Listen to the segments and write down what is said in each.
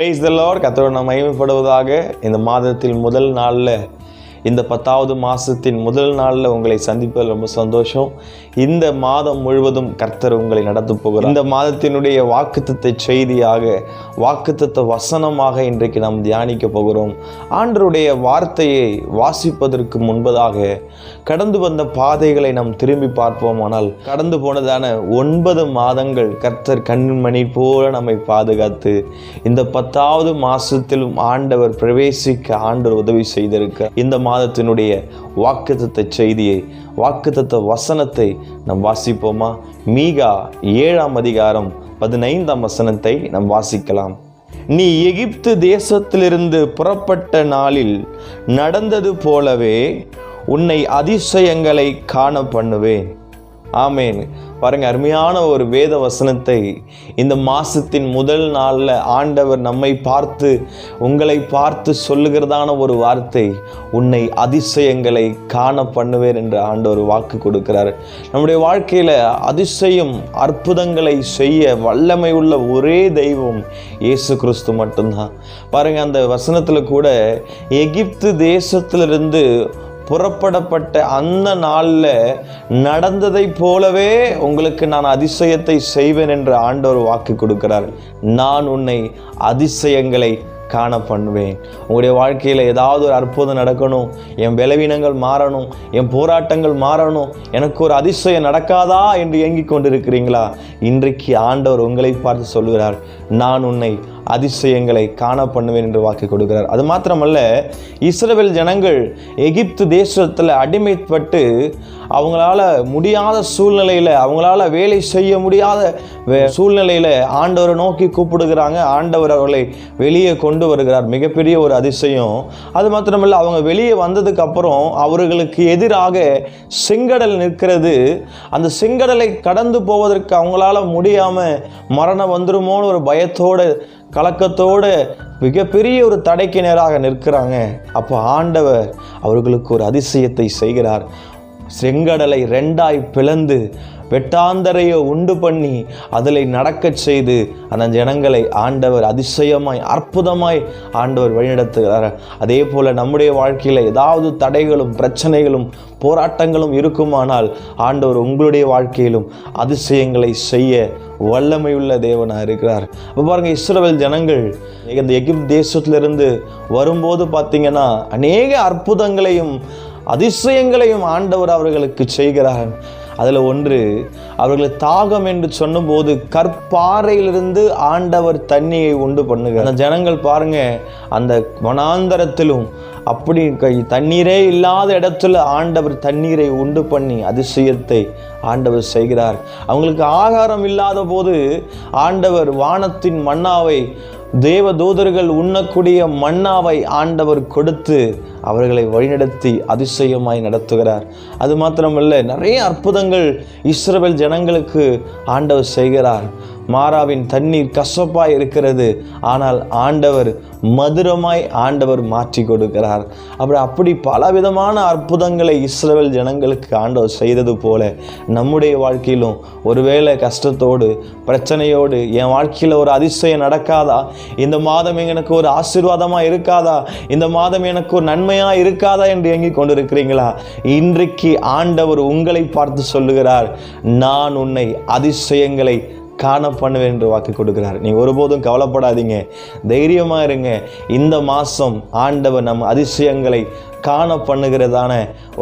Base த Lord கத்தோட நாம் மகிமைப்படுவதாக இந்த மாதத்தில் முதல் நாளில் இந்த பத்தாவது மாதத்தின் முதல் நாளில் உங்களை சந்திப்பதில் ரொம்ப சந்தோஷம். இந்த மாதம் முழுவதும் கர்த்தர் உங்களை நடத்த போகிறார். இந்த மாதத்தினுடைய வாக்குத்தத்தை செய்தியாக வாக்குத்தத்த வசனமாக இன்றைக்கு நாம் தியானிக்க போகிறோம். ஆண்டருடைய வார்த்தையை வாசிப்பதற்கு முன்பதாக கடந்து வந்த பாதைகளை நாம் திரும்பி பார்ப்போமானால் கடந்து போனதான ஒன்பது மாதங்கள் கர்த்தர் கண்மணி போல நம்மை பாதுகாத்து இந்த பத்தாவது மாசத்திலும் ஆண்டவர் பிரவேசிக்க ஆண்டவர் உதவி செய்திருக்க இந்த மாதத்தினுடைய வாக்குத்த செய்தியை வாக்குத்தத்த வசனத்தை நாம் வாசிப்போமா? மீகா ஏழாம் அதிகாரம் பதினைந்தாம் வசனத்தை நாம் வாசிக்கலாம். நீ எகிப்து தேசத்திலிருந்து புறப்பட்ட நாளில் நடந்தது போலவே உன்னை அதிசயங்களை காண பண்ணுவேன். ஆமேன். பாருங்க அருமையான ஒரு வேத வசனத்தை இந்த மாசத்தின் முதல் நாளில் ஆண்டவர் நம்மை பார்த்து உங்களை பார்த்து சொல்லுகிறதான ஒரு வார்த்தை உன்னை அதிசயங்களை காண பண்ணுவேன் என்று ஆண்டவர் வாக்கு கொடுக்கிறார். நம்முடைய வாழ்க்கையில் அதிசயம் அற்புதங்களை செய்ய வல்லமை உள்ள ஒரே தெய்வம் இயேசு கிறிஸ்து மட்டும்தான். பாருங்க அந்த வசனத்தில் கூட எகிப்து தேசத்திலிருந்து புறப்படப்பட்ட அந்த நாளில் நடந்ததை போலவே உங்களுக்கு நான் அதிசயத்தை செய்வேன் என்று ஆண்டவர் வாக்கு கொடுக்கிறார். நான் உன்னை அதிசயங்களை காண பண்ணுவேன். உங்களுடைய வாழ்க்கையில் ஏதாவது ஒரு அற்புதம் நடக்கணும் என் பலவீனங்கள் மாறணும் என் போராட்டங்கள் மாறணும் எனக்கு ஒரு அதிசயம் நடக்காதா என்று ஏங்கிக் கொண்டிருக்கிறீங்களா? இன்றைக்கு ஆண்டவர் உங்களை பார்த்து சொல்கிறார் நான் உன்னை அதிசயங்களை காண பண்ணுவேன் என்று வாக்கு கொடுக்கிறார். அது மாத்திரமல்ல இஸ்ரேல் ஜனங்கள் எகிப்து தேசத்தில் அடிமைப்பட்டு அவங்களால முடியாத சூழ்நிலையில் அவங்களால வேலை செய்ய முடியாத வே- சூழ்நிலையில் ஆண்டவரை நோக்கி கூப்பிடுகிறாங்க. ஆண்டவர் அவர்களை வெளியே கொண்டு வருகிறார். மிகப்பெரிய ஒரு அதிசயம். அது மாத்திரமல்ல அவங்க வெளியே வந்ததுக்கு அப்புறம் அவர்களுக்கு எதிராக செங்கடல் நிற்கிறது. அந்த செங்கடலை கடந்து போவதற்கு அவங்களால முடியாமல் மரணம் வந்துருமோன்னு ஒரு பயத்தோடு கலக்கத்தோடு மிகப்பெரிய ஒரு தடைக்கு நேராக நிற்கிறாங்க. அப்போ ஆண்டவர் அவர்களுக்கு ஒரு அதிசயத்தை செய்கிறார். செங்கடலை ரெண்டாய் பிளந்து வெட்டாந்தரையை உண்டு பண்ணி அதில் நடக்கச் செய்து அந்த ஜனங்களை ஆண்டவர் அதிசயமாய் அற்புதமாய் ஆண்டவர் வழிநடத்துகிறார். அதே போல் நம்முடைய வாழ்க்கையில் ஏதாவது தடைகளும் பிரச்சனைகளும் போராட்டங்களும் இருக்குமானால் ஆண்டவர் உங்களுடைய வாழ்க்கையிலும் அதிசயங்களை செய்ய வல்லமையுள்ள தேவனாக இருக்கிறார். இப்போ பாருங்கள் இஸ்ரவேல் ஜனங்கள் இந்த எகிப்து தேசத்திலிருந்து வரும்போது பார்த்திங்கன்னா அநேக அற்புதங்களையும் அதிசயங்களையும் ஆண்டவர் அவர்களுக்கு செய்கிறார். அதில் ஒன்று அவர்கள் தாகம் என்று சொன்னபோது கற்பாறையிலிருந்து ஆண்டவர் தண்ணியை உண்டு பண்ணுகிறார். அந்த ஜனங்கள் பாருங்க அந்த மனாந்தரத்திலும் அப்படி க- தண்ணீரே இல்லாத இடத்துல ஆண்டவர் தண்ணீரை உண்டு பண்ணி அதிசயத்தை ஆண்டவர் செய்கிறார். அவங்களுக்கு ஆகாரம் இல்லாத போது ஆண்டவர் வானத்தின் மன்னாவை தேவ தூதர்கள் உண்ணக்கூடிய மன்னாவை ஆண்டவர் கொடுத்து அவர்களை வழிநடத்தி அதிசயமாய் நடத்துகிறார். அது மாத்திரமல்ல நிறைய அற்புதங்கள் இஸ்ரவேல் ஜனங்களுக்கு ஆண்டவர் செய்கிறார். மாறாவின் தண்ணீர் கசப்பாய் இருக்கிறது. ஆனால் ஆண்டவர் மதுரமாய் ஆண்டவர் மாற்றி கொடுக்கிறார். அப்படி அப்படி பலவிதமான அற்புதங்களை இஸ்ரவேல் ஜனங்களுக்கு ஆண்டவர் செய்தது போல நம்முடைய வாழ்க்கையிலும் ஒருவேளை கஷ்டத்தோடு பிரச்சனையோடு என் வாழ்க்கையில் ஒரு அதிசயம் நடக்காதா? இந்த மாதம் எனக்கு ஒரு ஆசீர்வாதமாக இருக்காதா? இந்த மாதம் எனக்கு ஒரு நன்மையாக இருக்காதா என்று எங்கிக் கொண்டிருக்கிறீங்களா இன்றைக்கு ஆண்டவர் உங்களை பார்த்து சொல்லுகிறார் நான் உன்னை அதிசயங்களை காண பண்ணுவேன் என்று வாக்கு கொடுக்கிறார். நீங்கள் ஒருபோதும் கவலைப்படாதீங்க. தைரியமாக இருங்க. இந்த மாதம் ஆண்டவர் நம் அதிசயங்களை காண பண்ணுகிறதான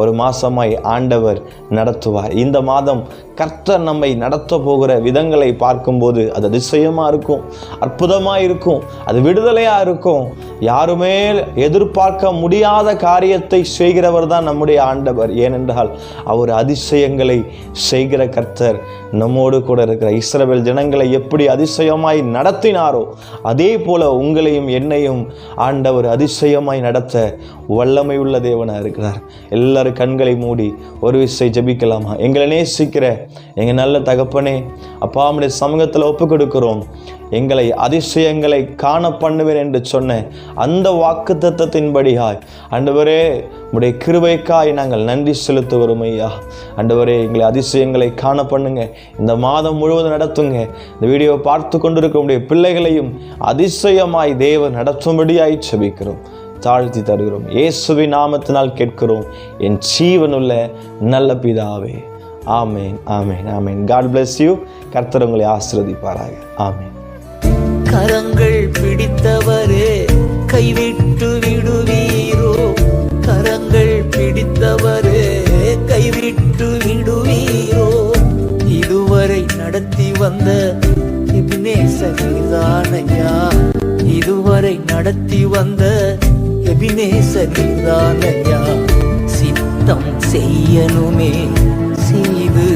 ஒரு மாசமாய் ஆண்டவர் நடத்துவார். இந்த மாதம் கர்த்தர் நம்மை நடத்த போகிற விதங்களை பார்க்கும்போது அது அதிசயமாக இருக்கும் அற்புதமாக இருக்கும் அது விடுதலையாக இருக்கும். யாருமே எதிர்பார்க்க முடியாத காரியத்தை செய்கிறவர் தான் நம்முடைய ஆண்டவர். ஏனென்றால் அவர் அதிசயங்களை செய்கிற கர்த்தர் நம்மோடு கூட இருக்கிற இஸ்ரவேல் ஜனங்களை எப்படி அதிசயமாய் நடத்தினாரோ அதே போல உங்களையும் என்னையும் ஆண்டவர் அதிசயமாய் நடத்த வல்லமை உள்ள தேவனாக இருக்கிறார். எல்லாரும் கண்களை மூடி ஒரு விசை ஜெபிக்கலாமா? எங்களை நேசிக்கிற எங்கள் நல்ல தகப்பனே அப்பா அம்முடைய சமூகத்தில் ஒப்பு கொடுக்கிறோம் எங்களை அதிசயங்களை காண பண்ணுவேன் என்று சொன்ன அந்த வாக்கு தத்தத்தின்படியாய் ஆண்டவரே உடைய கிருபைக்காய் நாங்கள் நன்றி செலுத்துகிறோம் ஐயா. ஆண்டவரே எங்களை அதிசயங்களை காண பண்ணுங்க. இந்த மாதம் முழுவதும் நடத்துங்க. இந்த வீடியோவை பார்த்து கொண்டிருக்க உடைய பிள்ளைகளையும் அதிசயமாய் தேவன் நடத்தும்படியாய் செபிக்கிறோம் தாழ்த்தி தருகிறோம். இயேசுவின் நாமத்தினால் கேட்கிறோம் என் ஜீவனுள்ள நல்ல பிதாவே. ஆமேன் ஆமேன் ஆமேன். காட் பிளஸ் யூ கர்த்தர் உங்களை ஆமேன். கரங்கள் பிடித்தவரே கைவிட்டு விடுவீரோ. கரங்கள் பிடித்தவரே கைவிட்டு விடுவீரோ. இதுவரை நடத்தி வந்த இதுவரை நடத்தி வந்த எபினேசனிதானையா சித்தம் செய்யணுமே செய்து